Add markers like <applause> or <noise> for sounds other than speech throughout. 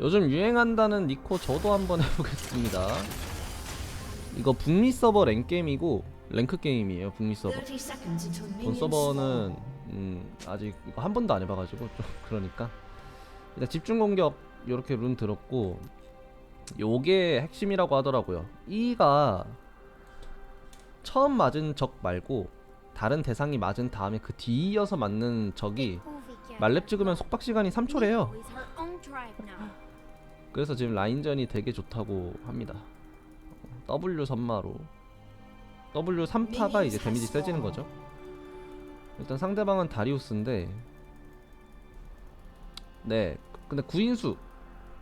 요즘 유행한다는 니코 저도 한번 <laughs> 해보겠습니다. 이거 북미 서버 랭 게임이고 랭크 게임이에요. 북미 서버. 30 seconds until 본 서버는 음, 아직 이거 한 번도 안 해봐가지고 좀 <laughs> 그러니까 일단 집중 공격 요렇게 룬 들었고 요게 핵심이라고 하더라고요. E가 처음 맞은 적 말고 다른 대상이 맞은 다음에 그 뒤이어서 맞는 적이 말렙 찍으면 속박 시간이 3초래요. 그래서 지금 라인전이 되게 좋다고 합니다. W 선마로. W 3타가 이제 데미지 세지는 거죠. 일단 상대방은 다리우스인데 네 근데 구인수.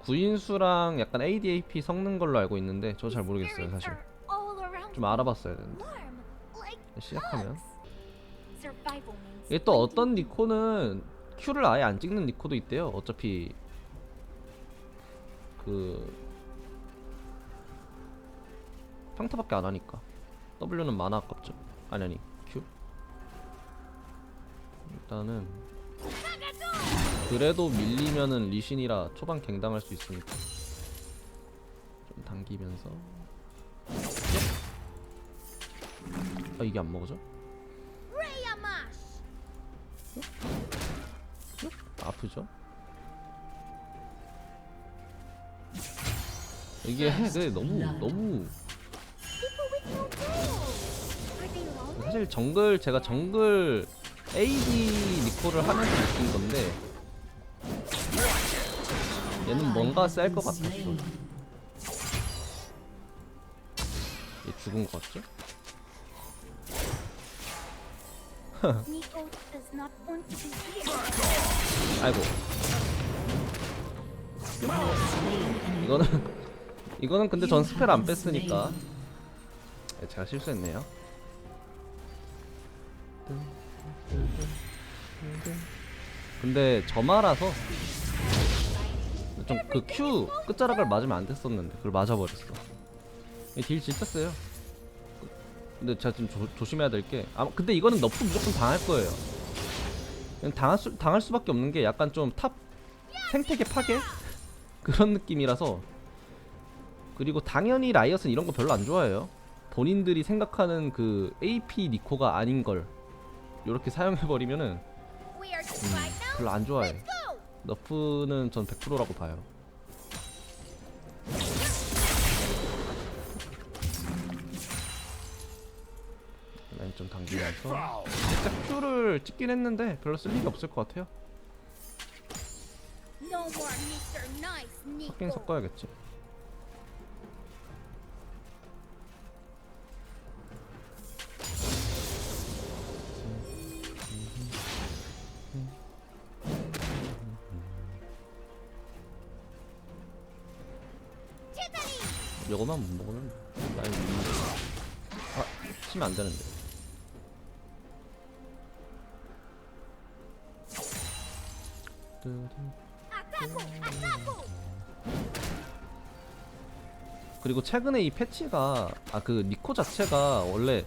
구인수랑 약간 ADAP 섞는 걸로 알고 있는데 저 잘 모르겠어요 사실. 좀 알아봤어야 되는데. 시작하면. 이게 또 어떤 니코는 Q를 아예 안 찍는 니코도 있대요 어차피 그 평타밖에 안 하니까. W는 만화 아깝죠. 아니 아니 Q? 일단은 그래도 밀리면은 리신이라 초반 갱당할 수 있으니까 좀 당기면서. 아 이게 안 먹어져? 아프죠? 이게 네, 너무 너무 사실 정글 제가 정글 AD 니코를 하면서 느낀 건데 얘는 뭔가 쌀 것 같았어. 얘 죽은 것 같죠? <laughs> 아이고 이거는 이거는 근데 전 스펠 안 뺐으니까 예, 제가 실수했네요. 근데 저마라서 좀 그 Q 끝자락을 맞으면 안 됐었는데 그걸 맞아버렸어. 이딜 진짜 세요. 근데 제가 좀 조, 조심해야 될게 아, 근데 이거는 너프 무조건 당할 거예요. 당할 수 당할 수밖에 없는 게 약간 좀 탑 생태계 파괴 그런 느낌이라서 그리고 당연히 라이엇은 이런 거 별로 안 좋아해요. 본인들이 생각하는 그 AP 니코가 아닌 걸 이렇게 사용해 버리면은 We are to 음. 별로 안 좋아해. 너프는 전 100%라고 봐요. 좀 당기면서 살짝 Q를 찍긴 했는데 별로 쓸 일이 없을 것 같아요. Nico. 섞어야겠지. 이거만 못 먹으면 먹어. 아, 치면 안 되는데. 그리고 최근에 이 패치가 아 그 니코 자체가 원래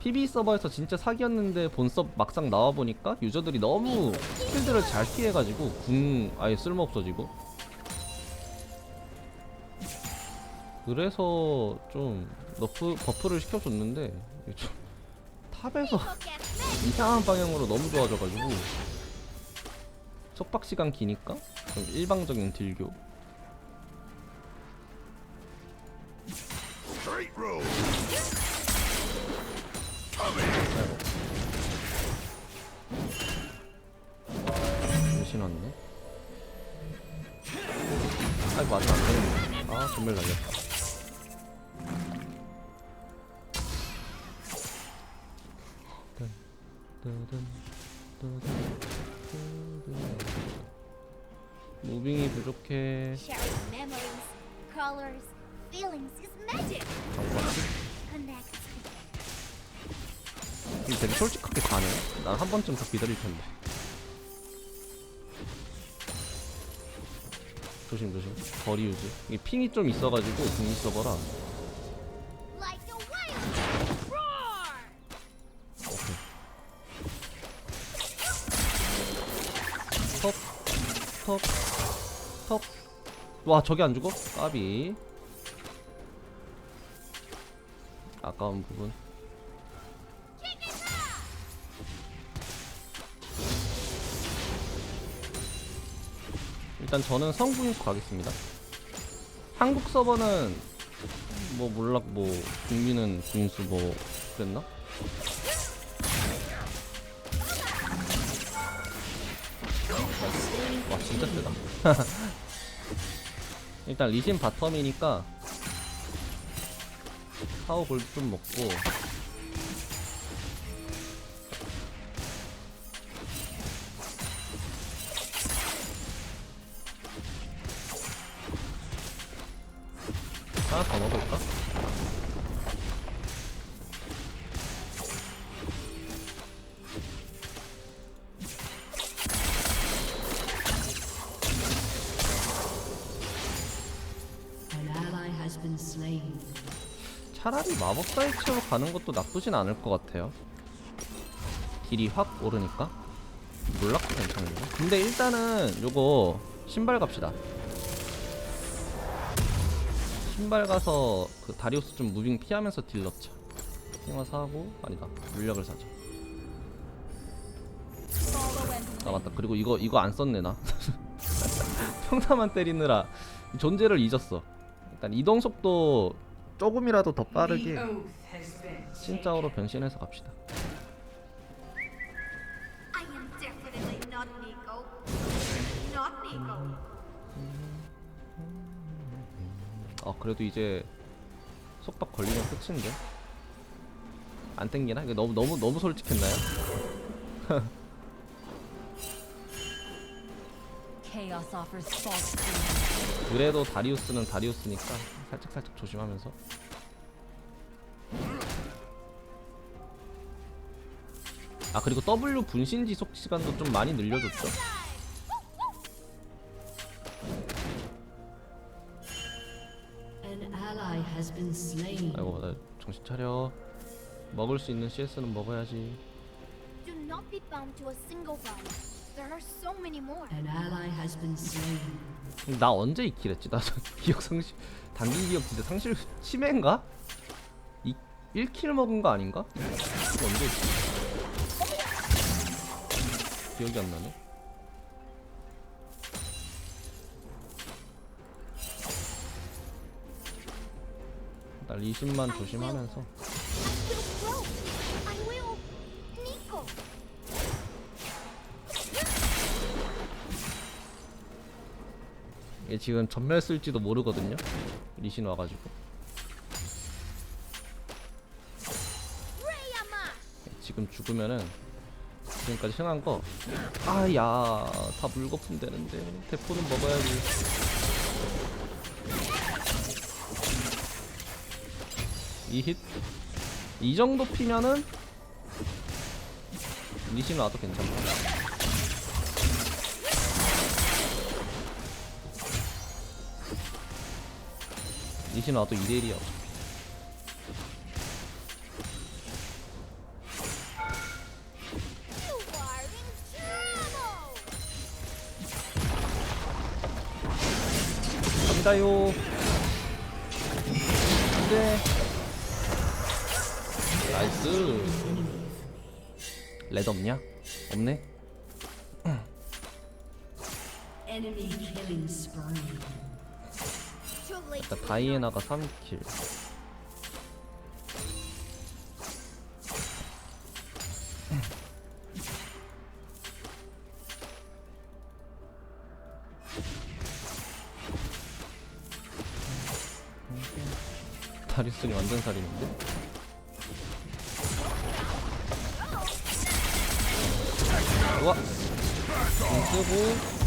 PB 서버에서 진짜 사기였는데 본섭 막상 나와 보니까 유저들이 너무 스킬들을 잘 피해가지고 궁 아예 쓸모 없어지고 그래서 좀 너프 버프를 시켜줬는데 좀 탑에서. <laughs> 이상한 방향으로 너무 좋아져가지고 속박 시간 기니까 좀 일방적인 딜교. 신었네. 아이고 아직 안 되는데. 아 전멸 날렸다. 무빙이 부족해. 근데 되게 솔직하게 가네. 난 한 번쯤 더 기다릴 텐데. 조심 조심. 거리 유지. 이게 핑이 좀 있어가지고 북미 서버라. 와 저게 안 죽어? 까비 아까운 부분 일단 저는 성분입 가겠습니다 한국 서버는 뭐 몰락 뭐 국민은 군수 뭐 그랬나? 와 진짜 세다 <laughs> 일단 리신 바텀이니까 파워 골드 좀 먹고 차라리 마법사 일체로 가는 것도 나쁘진 않을 것 같아요. 딜이 확 오르니까 몰락도 괜찮은데. 근데 일단은 요거 신발 갑시다. 신발 가서 그 다리우스 좀 무빙 피하면서 딜 넣자. 핑화 사고 아니다 물약을 사자. 아 맞다. 그리고 이거 이거 안 썼네 나. <laughs> 평타만 때리느라 존재를 잊었어. 일단 이동 속도 조금이라도 더 빠르게 진짜로 변신해서 갑시다. 아 그래도 이제 속박 걸리면 끝인데 안 땡기나? 이거 너무 너무 너무 솔직했나요? <laughs> 그래도 다리우스는 다리우스니까 살짝 살짝 조심하면서. 아 그리고 W 분신 지속 시간도 좀 많이 늘려줬죠? An ally has been slain. 아이고 나 정신 차려. 먹을 수 있는 CS는 먹어야지 Do not be bound to a single one. There are so many more. An ally has been slain. 나 언제 이 킬했지? 나저 기억 상실 단기 기억 진짜 상실 치매인가? 이 1킬 먹은 거 아닌가? 이거 언제 했지? 기억이 안 나네. 나 리신만 조심하면서 얘 지금 전멸 쓸지도 모르거든요. 리신 와가지고. 지금 죽으면은 지금까지 흥한 거 아야 다 물거품 되는데 대포는 먹어야지 이힛이 정도 피면은 리신 와도 괜찮다 리신 와도 2대1이야 어차피 You are in trouble. 갑니다요. 안돼. 나이스. 레드 없냐? 없네. Enemy killing spree. 일단 다이애나가 3킬. 다리스니 완전 살이는데? 우와! 공 쓰고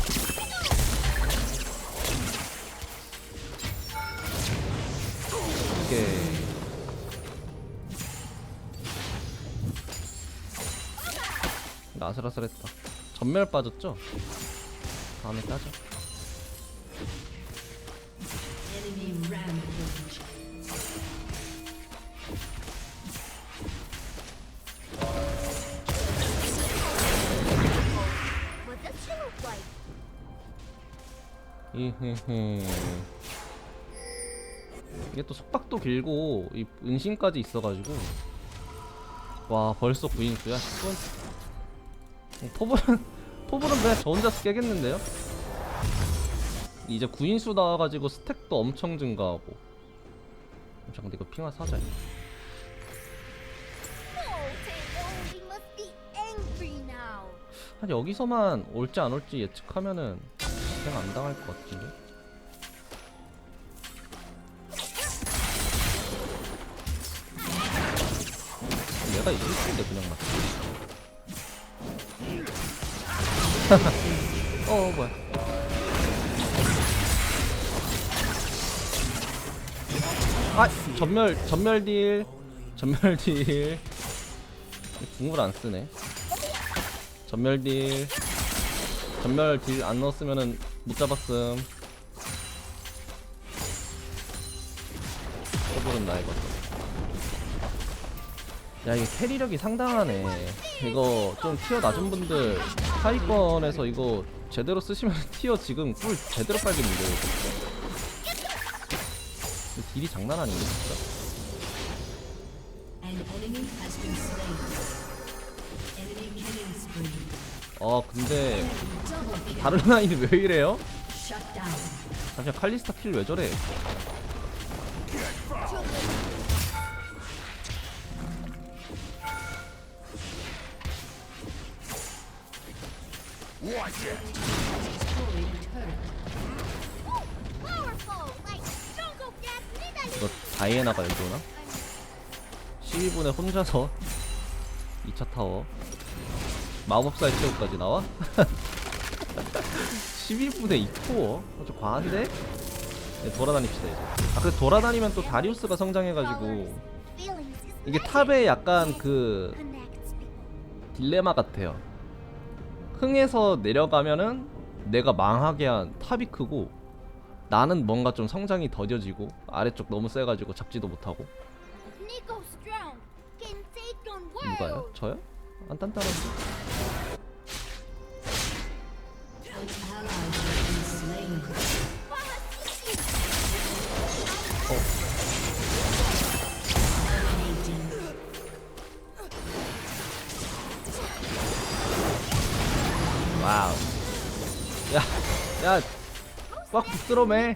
아슬아슬했다. 전멸 빠졌죠? 다음에 따자. 이헤헤. 이게 또 속박도 길고 이 은신까지 있어가지고 와 벌써 9인수야 10분 포블은 <laughs> 포블은 그냥 저 혼자서 깨겠는데요? 이제 9인수 나와가지고 스택도 엄청 증가하고 잠깐 근데 이거 핑화 사자 now. 한 여기서만 올지 안 올지 예측하면은 그냥 안 당할 것 같은데 내가 이길 텐데 그냥 맞 어 뭐야. 아 전멸 전멸 딜. 전멸 딜. 궁을 안 쓰네. 전멸 딜. 전멸 딜 안 넣었으면은 못 잡았음. 해보는 나이거든 야 이게 캐리력이 상당하네 이거 좀 티어 낮은 분들 하위권에서 이거 제대로 쓰시면 <laughs> 티어 지금 꿀 제대로 빨겠는데 이거. 이거 딜이 장난 아니네 진짜. 어 근데. 다른 라인이 왜 이래요? 잠시만 칼리스타 킬 왜 저래 거 다이애나가 여기 오나? 12분에 혼자서 2차 타워 마법사의 체육까지 나와? 12분에 2코어? 어, 좀 과한데? 네, 돌아다닙시다 이제 아 근데 돌아다니면 또 다리우스가 성장해가지고 이게 탑에 약간 그. 딜레마 같아요 흥에서 내려가면은 내가 망하게 한 탑이 크고 나는 뭔가 좀 성장이 더뎌지고 아래쪽 너무 세가지고 잡지도 못하고 누가요? 저요? 안 단단한데? An 야, 꽉 붙들어매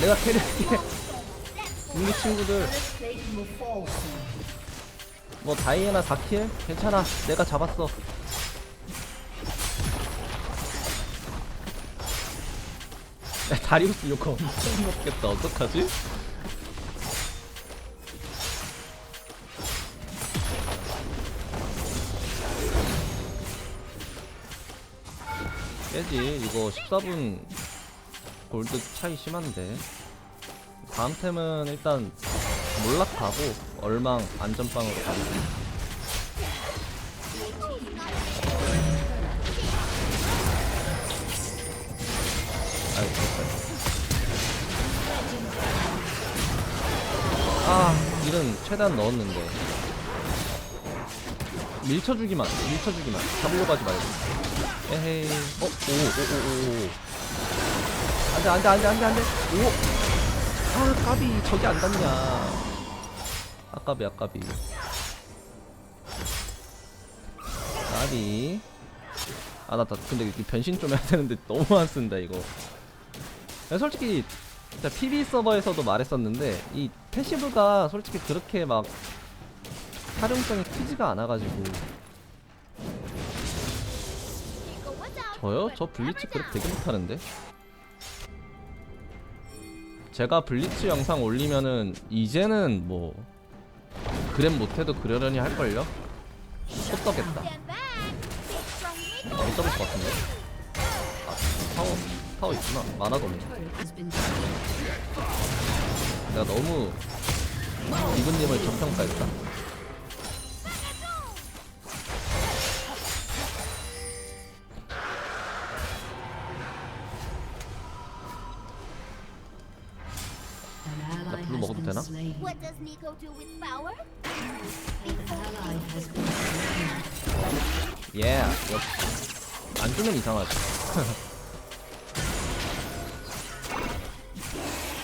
내가 캐리할게 우리 친구들. 뭐 다이애나 4킬? 괜찮아 내가 잡았어 야, 다리우스 욕 엄청 먹겠다 어떡하지? 깨지. 이거 14분 골드 차이 심한데. 다음 템은 일단 몰락하고 얼망 안전빵으로 가겠습니다. 아이고 됐어요 아 일은 최대한 넣었는데. 밀쳐주기만 밀쳐주기만. 잡으려고 하지 말고 에헤이. 어? 오오오 오 오 안 돼 안 돼 안 돼 안 돼 안 돼. 오 아 까비. 저기 안 닿냐. 아까비 아까비. 까비. 아 나 나 근데 이 변신 좀 해야 되는데 <laughs> 너무 안 쓴다 이거. 야, 솔직히 진짜 PB 서버에서도 말했었는데 이 패시브가 솔직히 그렇게 막 활용성이 크지가 않아가지고 저요? 저 블리츠 그렇게 되게 못하는데 제가 블리츠 영상 올리면은 이제는 뭐 그램 못해도 그러려니 할걸요? Nico. 못 잡을 것 같은데 아 타워 타워 있구나 만화도 없네. 내가 너무 이분님을 저평가했다 되나? What does Nico do with power? 예. 역시. 안 주면 이상하지.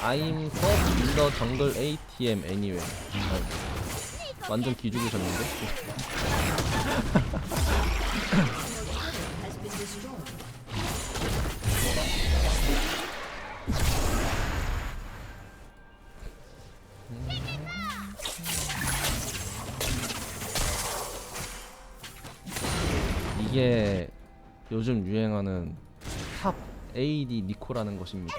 I'm first in the jungle ATM anyway. 아, 완전 기죽으셨는데? 요즘 유행하는 탑 AD 니코라는 것입니다.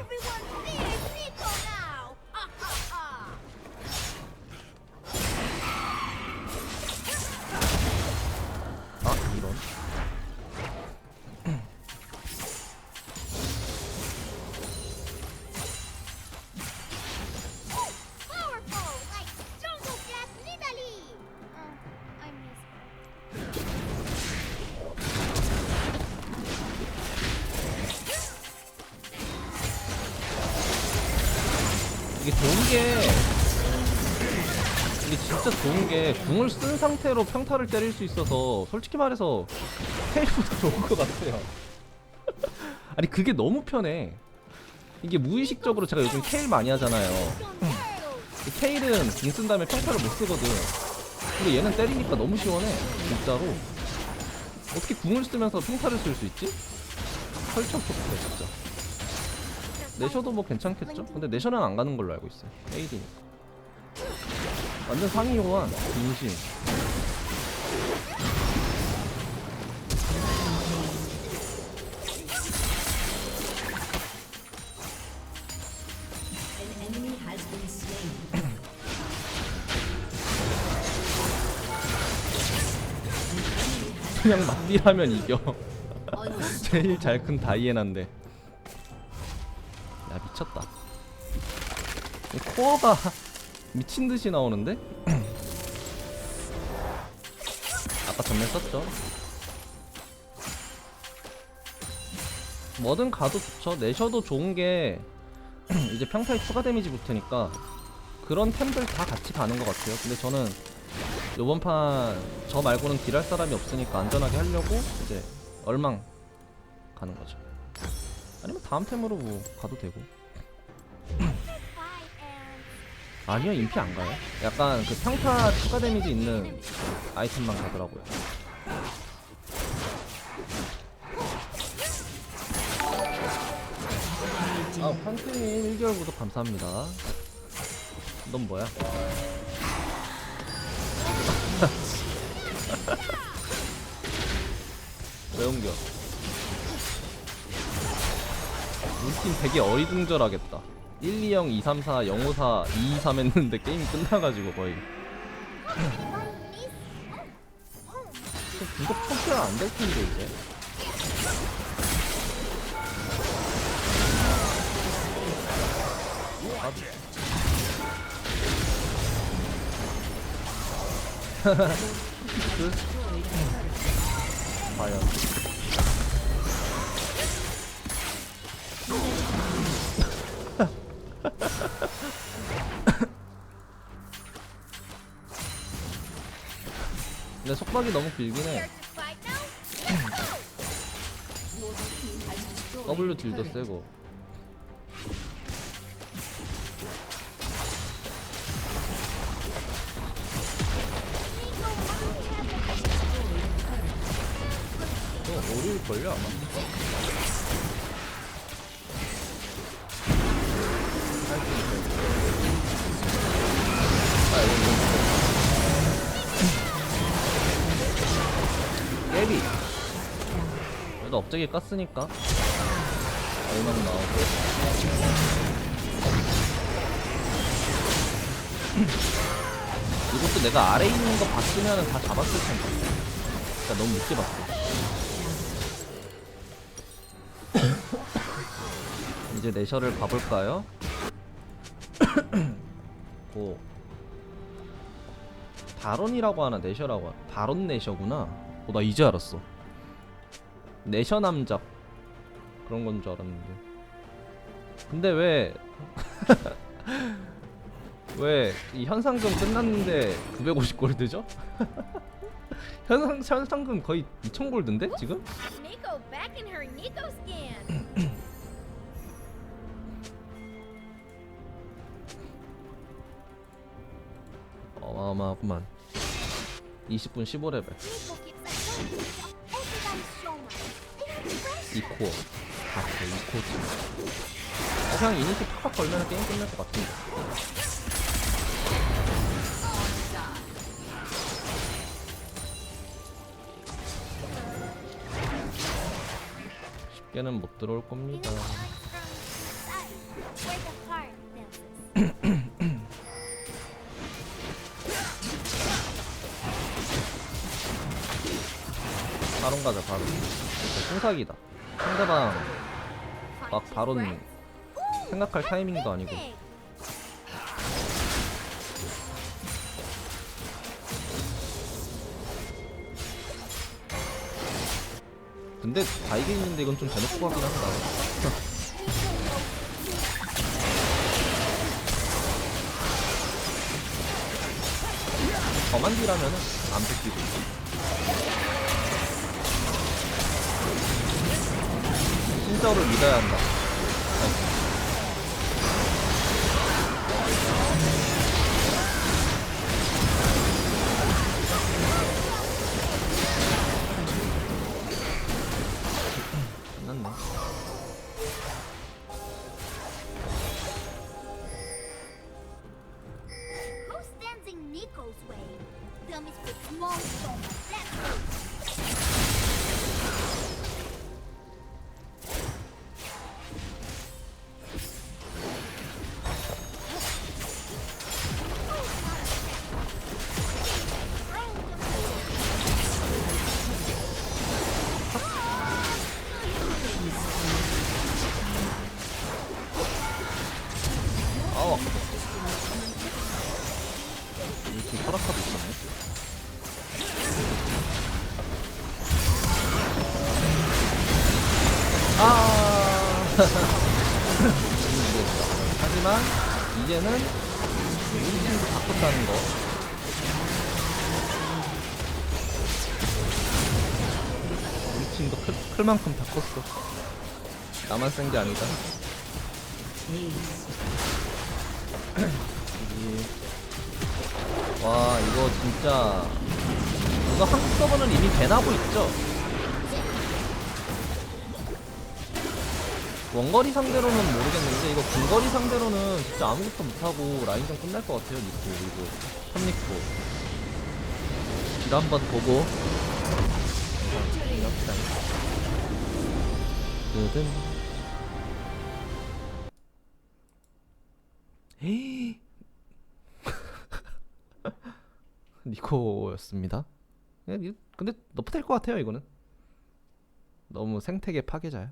상태로 평타를 때릴 수 있어서 솔직히 말해서 테일보다 <laughs> 좋은 것 같아요. <laughs> 아니 그게 너무 편해. 이게 무의식적으로 제가 요즘 케일 많이 하잖아요. 그 케일은 궁쓴 다음에 평타를 못 쓰거든. 근데 얘는 때리니까 너무 시원해. 진짜로. 어떻게 궁을 쓰면서 평타를 쓸 수 있지? 헐쩍헐쩍해 진짜. 내셔도 뭐 괜찮겠죠? 근데 내셔는 안 가는 걸로 알고 있어요. AD니까. 완전 상위 호환, 진심. 그냥 막 딜하면 이겨. Unstoppable. <laughs> 제일 잘 큰 다이애나인데. 야 미쳤다. 이 코어가 <laughs> 미친 듯이 나오는데? <clears throat> 아까 전면 썼죠. 뭐든 가도 좋죠. 내셔도 좋은 게 <clears throat> 이제 평타에 추가 데미지 붙으니까 그런 템들 다 같이 가는 것 같아요. 근데 저는 요번 판 저 말고는 딜할 사람이 없으니까 안전하게 하려고 이제 얼망 가는 거죠. 아니면 다음 템으로 뭐 가도 되고. <clears throat> 아니요 인피 안 가요. 약간 그 평타 추가 데미지 있는 아이템만 가더라고요. 아 판트님 1개월 구독 감사합니다. 넌 뭐야? 왜 옮겨? 우리 팀 되게 어리둥절하겠다. 1, 2, 0, 2, 3, 4, 0, 5, 4, 2, 2, 3 했는데 게임이 끝나가지고 거의. 구독 초기화 안될 텐데 이제. 아, 그 <laughs> 과연. 근데 속박이 너무 길긴 해? W 딜도 세고 걸요 아마. 예비. 그래도 업적이 깠으니까. 얼마나 나오고. 이것도 내가 아래 있는 거 봤으면 다 잡았을 텐데. 그러니까 너무 늦게 봤어 이제 내셔를 가볼까요? 고 <coughs> 바론이라고 하나 내셔라고 하나. 바론 내셔구나? 어, 나 이제 알았어. 내셔 남작 그런 건 줄 알았는데. 근데 왜 <laughs> 왜 이 현상금 끝났는데 950골드죠? <laughs> 현상 현상금 거의 2000골드인데 지금? 그만. 20분 15레벨. Nico keeps on going to everybody's shoulder. It's 2코어. 아 그래 2코어지 어, 그냥 이니시 팍팍 걸면 게임 끝날 것 같은데. 쉽게는 못 들어올 겁니다 바론 가자 바론. 풍사기다. 상대방 막 바론 생각할 타이밍도 아니고. 근데 다 이게 있는데 이건 좀 대놓고 가긴 한다. <laughs> 저만 딜하면은 안 뺏기고 신저를 믿어야 한다 하지만 이제는 팀도 바꿨다는 거. 우리 팀도 클, 클 만큼 바꿨어. 나만 센 게 아니다. 와 이거 진짜 이거 한국 서버는 이미 배나고 있죠 원거리 상대로는 모르겠는데 이거 근거리 상대로는 진짜 아무것도 못하고 라인전 끝날 것 같아요 니코 그리고 현 니코 딜 한번 보고 뜨든 헤이 <laughs> 니코였습니다. 근데 너프 될것 같아요 이거는. 너무 생태계 파괴자야.